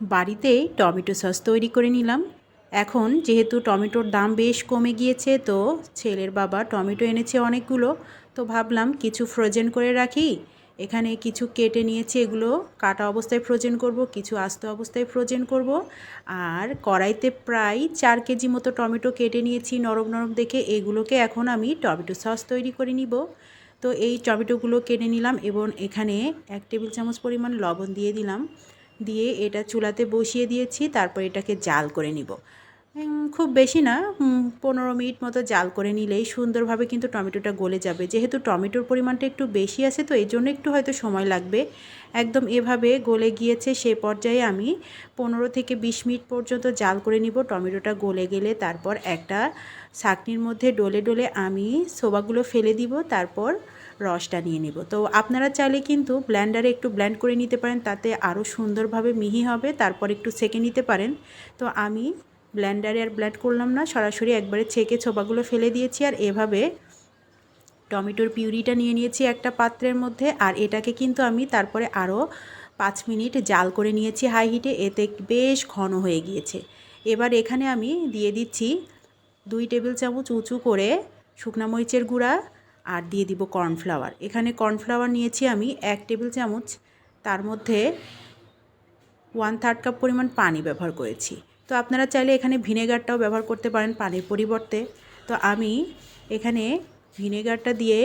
বাড়িতেই tomato sauce তৈরি করে নিলাম। এখন যেহেতু টমেটোর দাম বেশ কমে গিয়েছে, তো ছেলের বাবা টমেটো এনেছে অনেকগুলো। তো ভাবলাম কিছু ফ্রোজেন করে রাখি। এখানে কিছু কেটে নিয়েছি, এগুলো কাটা অবস্থায় ফ্রোজেন করব, কিছু আস্ত অবস্থায় ফ্রোজেন করব। আর কড়াইতে প্রায় চার কেজি মতো টমেটো কেটে নিয়েছি নরম নরম দেখে। এগুলোকে এখন আমি টমেটো সস তৈরি করে নিব। তো এই টমেটোগুলো কেটে নিলাম এবং এখানে এক টেবিল চামচ পরিমাণ লবণ দিয়ে দিলাম। দিয়ে এটা চুলাতে বসিয়ে দিয়েছি, তারপর এটাকে জাল করে নিব। খুব বেশি না পনেরো মিনিট মতো জাল করে নিলেই সুন্দরভাবে কিন্তু টমেটোটা গলে যাবে। যেহেতু টমেটোর পরিমাণটা একটু বেশি আছে, তো এই জন্য একটু হয়তো সময় লাগবে। একদম এভাবে গলে গিয়েছে সে পর্যায়ে আমি পনেরো থেকে বিশ মিনিট পর্যন্ত জাল করে নিব। টমেটোটা গলে গেলে তারপর একটা ছাকনির মধ্যে ডলে ডলে আমি সোবাগুলো ফেলে দিব, তারপর রসটা নিয়ে নিব। তো আপনারা চাইলে কিন্তু ব্ল্যান্ডারে একটু ব্ল্যান্ড করে নিতে পারেন, তাতে আরও সুন্দরভাবে মিহি হবে, তারপর একটু সেকে নিতে পারেন। তো আমি ব্ল্যান্ডারে আর ব্ল্যান্ড করলাম না, সরাসরি একবারে ছেঁকে ছোপাগুলো ফেলে দিয়েছি আর এভাবে টমেটোর পিউরিটা নিয়ে নিয়েছি একটা পাত্রের মধ্যে। আর এটাকে কিন্তু আমি তারপরে আরও পাঁচ মিনিট জাল করে নিয়েছি হাই হিটে এতে বেশ ঘন হয়ে গিয়েছে। এবার এখানে আমি দিয়ে দিচ্ছি দুই টেবিল চামচ উঁচু করে শুকনা মরিচের গুঁড়া আর দিয়ে দিব কর্নফ্লাওয়ার। এখানে কর্নফ্লাওয়ার নিয়েছি আমি এক টেবিল চামচ। তার মধ্যে ওয়ান থার্ড কাপ পরিমাণ পানি ব্যবহার করেছি। তো আপনারা চাইলে এখানে ভিনেগারটাও ব্যবহার করতে পারেন পানির পরিবর্তে। তো আমি এখানে ভিনেগারটা দিয়ে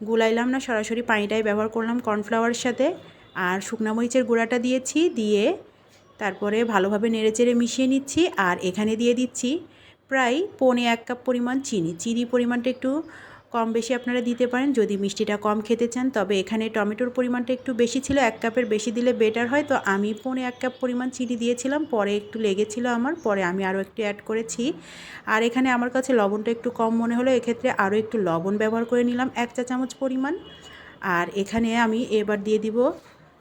গুলাইলাম না, সরাসরি পানিটাই ব্যবহার করলাম কর্নফ্লাওয়ারের সাথে। আর শুকনা মরিচের গুঁড়াটা দিয়েছি, দিয়ে তারপরে ভালোভাবে নেড়েচেড়ে মিশিয়ে নিচ্ছি আর এখানে দিয়ে দিচ্ছি প্রায় পৌনে এক কাপ পরিমাণ চিনি। চিনি পরিমাণটা একটু কম বেশি আপনারা দিতে পারেন। যদি মিষ্টিটা কম খেতে চান, তবে এখানে টমেটোর পরিমাণটা একটু বেশি ছিল। এক কাপের বেশি দিলে বেটার হয়। তো আমি পৌনে এক কাপ পরিমাণ চিনি দিয়েছিলাম। পরে একটু লেগেছিল আমার। পরে আমি আরও একটু অ্যাড করেছি। আর এখানে আমার কাছে লবণটা একটু কম মনে হলো। এক্ষেত্রে আরও একটু লবণ ব্যবহার করে নিলাম। এক চা চামচ পরিমাণ। আর এখানে আমি এবার দিয়ে দিব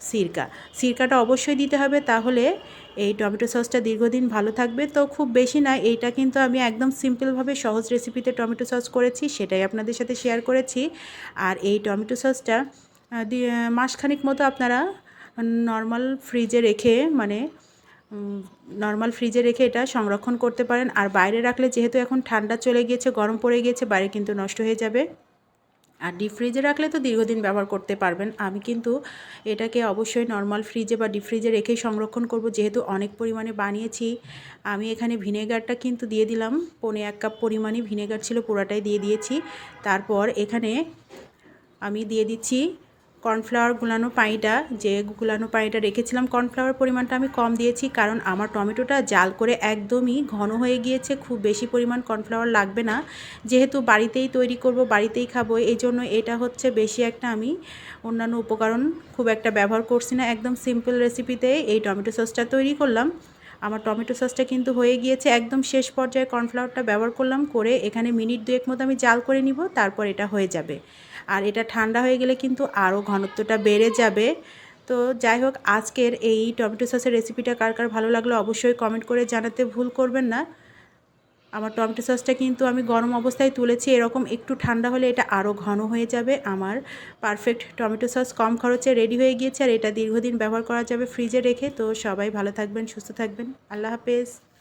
সিরকা। সিরকাটা অবশ্যই দিতে হবে, তাহলে এই টমেটো সসটা দীর্ঘদিন ভালো থাকবে। তো খুব বেশি না, এইটা কিন্তু আমি একদম সিম্পলভাবে সহজ রেসিপিতে টমেটো সস করেছি, সেটাই আপনাদের সাথে শেয়ার করেছি। আর এই টমেটো সসটা মাসখানিক মতো আপনারা নর্মাল ফ্রিজে রেখে মানে নর্মাল ফ্রিজে রেখে এটা সংরক্ষণ করতে পারেন। আর বাইরে রাখলে যেহেতু এখন ঠান্ডা চলে গিয়েছে, গরম পড়ে গিয়েছে, বাইরে কিন্তু নষ্ট হয়ে যাবে। আর ডিপ ফ্রিজে রাখলে তো দীর্ঘদিন ব্যবহার করতে পারবেন। আমি কিন্তু এটাকে অবশ্যই নর্মাল ফ্রিজে বা ডিপ ফ্রিজে রেখেই সংরক্ষণ করব। যেহেতু অনেক পরিমাণে বানিয়েছি, আমি এখানে ভিনেগারটা কিন্তু দিয়ে দিলাম। পনে এক কাপ পরিমাণে ভিনেগার ছিল, পুরাটাই দিয়ে দিয়েছি। তারপর এখানে আমি দিয়ে দিচ্ছি কর্নফ্লাওয়ার গুলানো পানিটা, যে গুলানো পানিটা রেখেছিলাম, কর্নফ্লাওয়ার পরিমাণটা আমি কম দিয়েছি কারণ আমার টমেটোটা জাল করে একদমই ঘন হয়ে গিয়েছে, খুব বেশি পরিমাণ কর্নফ্লাওয়ার লাগবে না। যেহেতু বাড়িতেই তৈরি করব, বাড়িতেই খাব এই জন্য এটা হচ্ছে বেশি একটা আমি অন্যান্য উপকরণ খুব একটা ব্যবহার করছি না। একদম সিম্পল রেসিপিতে এই টমেটো সসটা তৈরি করলাম। আমার টমেটো সসটা কিন্তু হয়ে গিয়েছে, একদম শেষ পর্যায়ে কর্নফ্লাওয়ারটা ব্যবহার করলাম, করে এখানে মিনিট দুয়েক মতো আমি জাল করে নিব, তারপর এটা হয়ে যাবে। আর এটা ঠান্ডা হয়ে গেলে কিন্তু আরও ঘনত্বটা বেড়ে যাবে। তো যাই হোক, আজকের এই টমেটো সসের রেসিপিটা কার কার ভালো লাগল অবশ্যই কমেন্ট করে জানাতে ভুল করবেন না। আমার টমেটো সসটা কিন্তু আমি গরম অবস্থায় তুলেছি, এরকম একটু ঠান্ডা হলে এটা আরও ঘন হয়ে যাবে। আমার পারফেক্ট টমেটো সস কম খরচে রেডি হয়ে গিয়েছে আর এটা দীর্ঘদিন ব্যবহার করা যাবে ফ্রিজে রেখে। তো সবাই ভালো থাকবেন, সুস্থ থাকবেন। আল্লাহ হাফেজ।